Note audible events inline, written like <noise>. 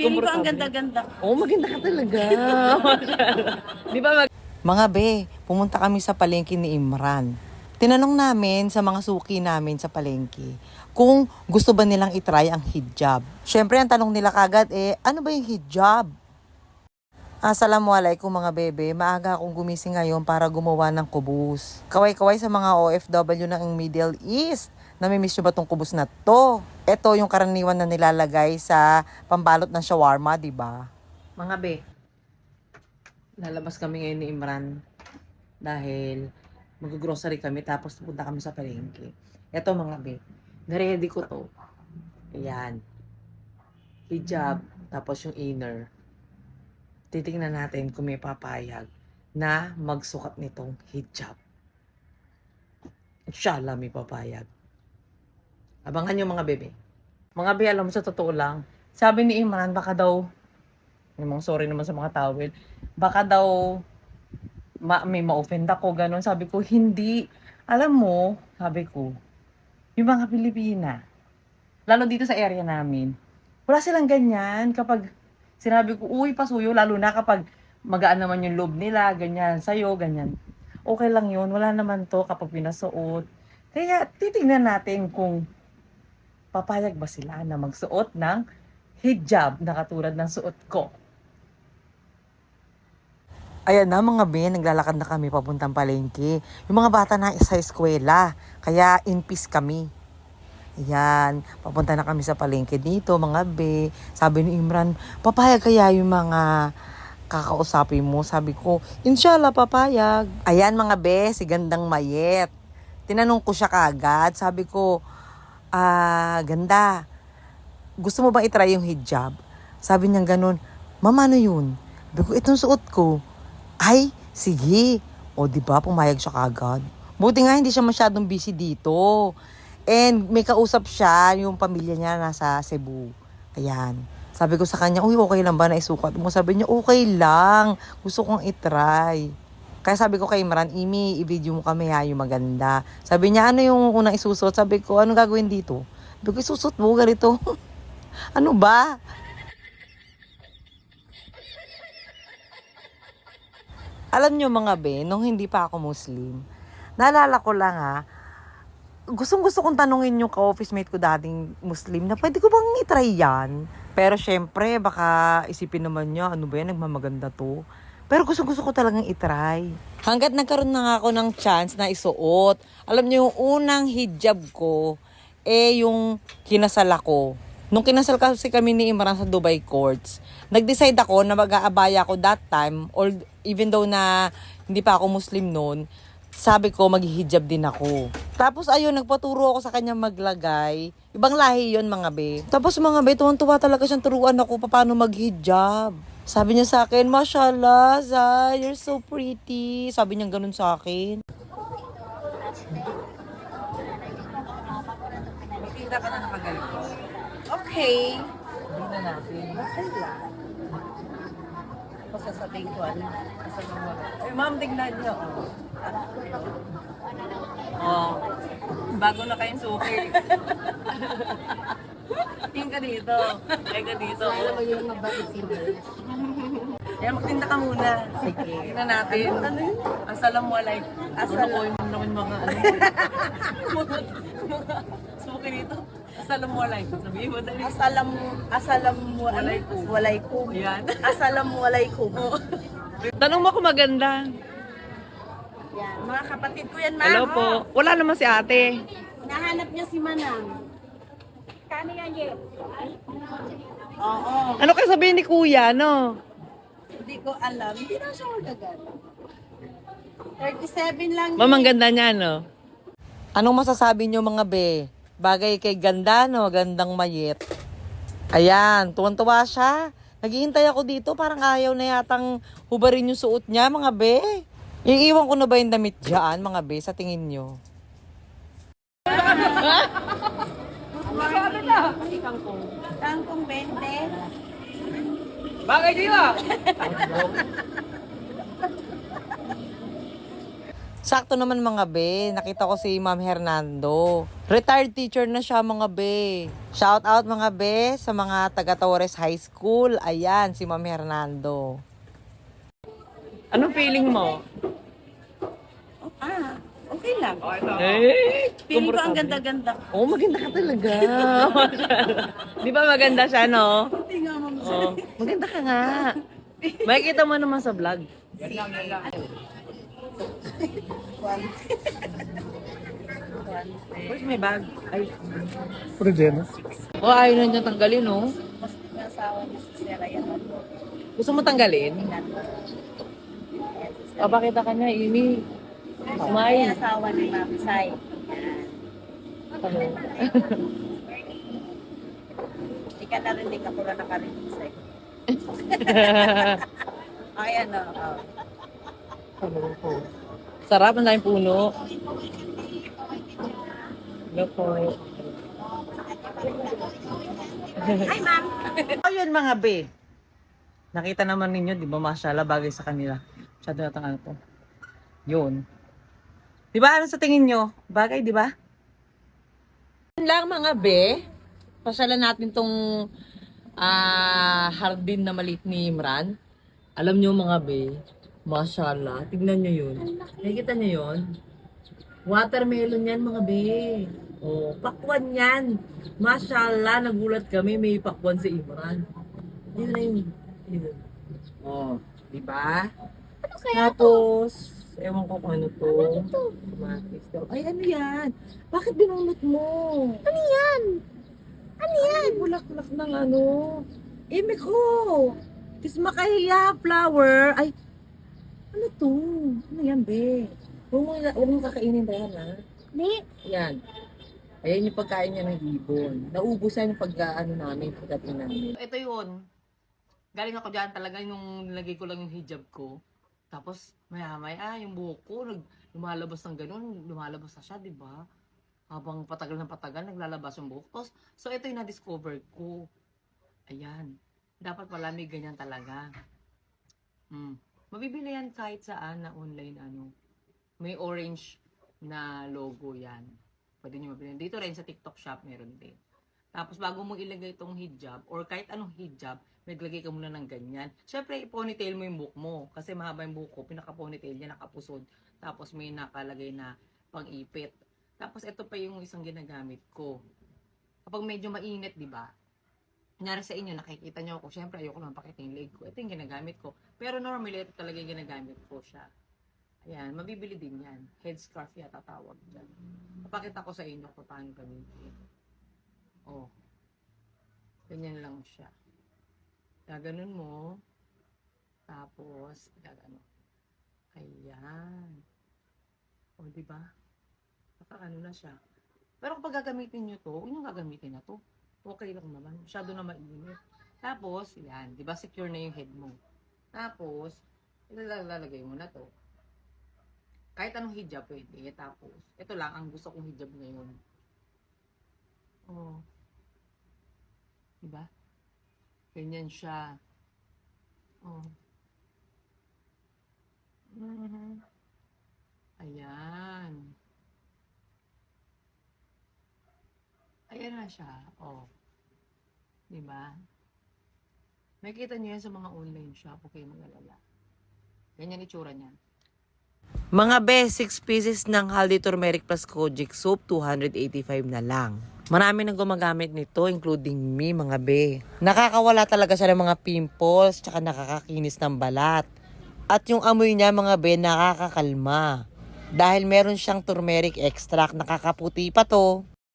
Feeling ko ang ganda-ganda. Oo, maganda ka talaga. <laughs> Di ba mag... Mga be, pumunta kami sa palengke ni Imran. Tinanong namin sa mga suki namin sa palengke kung gusto ba nilang itry ang hijab. Siyempre, ang tanong nila kagad eh, ano ba yung hijab? Assalamualaikum mga bebe. Maaga akong gumising ngayon para gumawa ng kubus. Kaway-kaway sa mga OFW ng Middle East. Namimiss nyo ba tong kubus na to? Ito yung karaniwan na nilalagay sa pambalot ng shawarma, di ba? Mga be, lalabas kami ngayon ni Imran dahil mag-grocery kami tapos pupunta kami sa palengke. Ito mga be, naready ko to. Ayan. Hijab, tapos yung inner titingnan natin kung may papayag na magsukat nitong hijab. Inshallah may papayag. Abangan nyo mga bebe. Mga be, alam mo sa totoo lang, sabi ni Imran, baka daw, yung sorry naman sa mga tawid, baka daw ma may ma-offend ako, ganun. Sabi ko, hindi. Alam mo, sabi ko, yung mga Pilipina, lalo dito sa area namin, wala silang ganyan kapag sinabi ko, uy, pasuyo, lalo na kapag magaan naman yung loob nila, ganyan, sa'yo, ganyan. Okay lang yun, wala naman to kapag pinasuot. Kaya titignan natin kung papayag ba sila na magsuot ng hijab na katulad ng suot ko. Ayan na mga ben, naglalakad na kami papuntang palengke. Yung mga bata na sa eskwela, kaya in peace kami. Ayan, papunta na kami sa palengke dito, mga be. Sabi ni Imran, papayag kaya yung mga kakausapin mo? Sabi ko, inshallah papayag. Ayan mga be, si Gandang Mayet. Tinanong ko siya kagad, sabi ko, ah, ganda, gusto mo ba itry yung hijab? Sabi niya ganun, mama ano yun? Sabi itong suot ko. Ay, sige. O, di ba pumayag siya kagad. Buti nga hindi siya masyadong busy dito. And may kausap siya, yung pamilya niya nasa Cebu. Ayan. Sabi ko sa kanya, uy, okay lang ba na isukat mo? Sabi niya, okay lang. Gusto kong itry. Kaya sabi ko kay Imran, Imi, i-video mo kami ha, yung maganda. Sabi niya, ano yung unang isusot? Sabi ko, anong gagawin dito? Sabi ko, isusot mo, ganito. <laughs> ano ba? Alam niyo mga be, nung hindi pa ako Muslim, naalala ko lang ha, gustong gusto kong tanungin yung ka-office mate ko dating Muslim na pwede ko bang itry yan? Pero syempre, baka isipin naman niya, ano ba yan, nagmamaganda to. Pero gusto gusto ko talagang itry. Hanggat nagkaroon na ako ng chance na isuot, alam niyo yung unang hijab ko, eh yung kinasal ako. Nung kinasal kasi kami ni Imran sa Dubai Courts, nag-decide ako na mag-aabaya ako that time, or even though na hindi pa ako Muslim noon, sabi ko maghihijab din ako. Tapos ayun, nagpaturo ako sa kanya maglagay. Ibang lahi yon mga be. Tapos mga be, tuwan-tuwa talaga siyang turuan ako paano maghijab. Sabi niya sa akin, Mashallah, Zay, you're so pretty. Sabi niya ganun sa akin. Makita ka na nakagalito. Okay. Hindi na natin. Okay lang. Ako sasabihin ko ano. Ay, ma'am, tignan niyo. Oh. Bago na kayong suki. <laughs> Tingin ka dito. Ay ka dito. Yan, magtinda ka muna. Sige. Tingnan natin. Ano yun? Assalamualaikum. Assalamualaikum. Ano naman mga ano. mga, mga suki dito. Assalamualaikum. Sabihin mo dali. Asalam, asalam mo, Walaikum. Yan. Asalam walaikum. Tanong mo kung maganda. Yan. Mga kapatid ko yan, ma'am. Hello po. Wala naman si ate. Nahanap niya si Manang. Kani yan, Jeff? Oo. Ano kayo sabihin ni kuya, no? Hindi ko alam. Hindi na siya magagal. 37 lang. Mamang ganda niya, no? Anong masasabi niyo mga be? Bagay kay ganda, no? Gandang mayet. Ayan, tuwan-tuwa siya. Naghihintay ako dito, parang ayaw na yatang hubarin yung suot niya, mga be. Iiwan ko na ba yung damit dyan, mga be, sa tingin <laughs> niyo? Tangkong 20. Bagay dito! Sakto naman mga be, nakita ko si Ma'am Hernando. Retired teacher na siya mga be. Shout out mga be sa mga taga Torres High School. Ayan, si Ma'am Hernando. Anong feeling mo? Ah, okay lang. Eh, Feeling ko ang ganda-ganda. Oh, maganda ka talaga. <laughs> Di ba maganda siya, no? Hindi nga, ma'am. Oh, maganda ka nga. Makikita mo naman sa vlog. One. Where's my bag? Ay. Puro Jenna. Oh, ayaw na niya tanggalin, no? Mas asawa niya si Sarah yan. Gusto mo tanggalin? O, pakita ka niya, Amy. Yung Smile. asawa ni Ma'am Sai. Yan. Hindi <laughs> ka narinig ako na nakarinig sa'yo. <laughs> Ay, ano. Oh. Sarap, ang daming puno. Hello po. Hi, ma'am. <laughs> Ayun mga be. Nakita naman ninyo, di ba, mashallah, bagay sa kanila. Masyado natang ano to. Yun. Di ba, ano sa tingin nyo? Bagay, di ba? Yun lang mga be. Pasyalan natin tong ah hardin na maliit ni Imran. Alam nyo mga be, mashallah, tignan nyo yun. Nakikita nyo yun? Watermelon yan mga be. Oh, pakwan yan. Mashallah, nagulat kami may pakwan si Imran. Yun na yun. Yun. Oh, di ba? Ano kaya Tapos, ewan ko kung ano to. Ano to? Tomatis daw. Ay, ano yan? Bakit binunot mo? Ano yan? Ano yan? Ay, bulaklak ng ano. Imi ko. Tis makahiya, flower. Ay, ano to? Ano yan, be? Huwag mo, huwag mo kakainin ba yan, ha? Hindi. Yan. Ayan yung pagkain niya ng ibon. Naubusan yung pagkaano namin, pagdating namin. Ito yun. Galing ako dyan talaga nung nilagay ko lang yung hijab ko. Tapos, maya maya, yung buhok ko, nag, lumalabas ng ganun, lumalabas na siya, di ba? Habang patagal ng patagal, naglalabas yung buhok. Tapos, so ito yung na-discover ko. Ayan. Dapat pala may ganyan talaga. Hmm. Mabibili yan kahit saan na online ano. May orange na logo yan. Pwede nyo mabili. Dito rin sa TikTok shop meron din. Tapos bago mo ilagay itong hijab or kahit anong hijab, naglagay ka muna ng ganyan. Siyempre, ponytail mo yung buhok mo. Kasi mahaba yung buhok ko, pinaka-ponytail niya, nakapusod. Tapos may nakalagay na pang-ipit. Tapos ito pa yung isang ginagamit ko. Kapag medyo mainit, di ba? Kunyari sa inyo, nakikita nyo ako. Siyempre, ayoko naman pakita yung leg ko. Ito yung ginagamit ko. Pero normally, ito talaga yung ginagamit ko siya. Ayan, mabibili din yan. Headscarf yata tawag dyan. Papakita ko sa inyo kung paano gamitin. Oh. Ganyan lang siya. Gaganon mo. Tapos, gagano. Ayan. O, di ba? Naka ano na siya. Pero kapag gagamitin nyo to, huwag nyo gagamitin na to. Okay lang naman. Masyado na mainit. Tapos, yan. Di ba secure na yung head mo. Tapos, ilalagay mo na to. Kahit anong hijab pwede. Tapos, ito lang ang gusto kong hijab ngayon. Oh. Diba? Ganyan siya. Oh. Mhm. Ayan. Ayan na siya. Oh. Diba? Makikita niyo yan sa mga online shop. Okay, mga lala. Ganyan itsura niyan. Mga be, 6 pieces ng Haldi Turmeric Plus Kojic Soap, 285 na lang. Marami nang gumagamit nito, including me, mga be. Nakakawala talaga siya ng mga pimples, tsaka nakakakinis ng balat. At yung amoy niya, mga be, nakakakalma. Dahil meron siyang turmeric extract, nakakaputi pa to.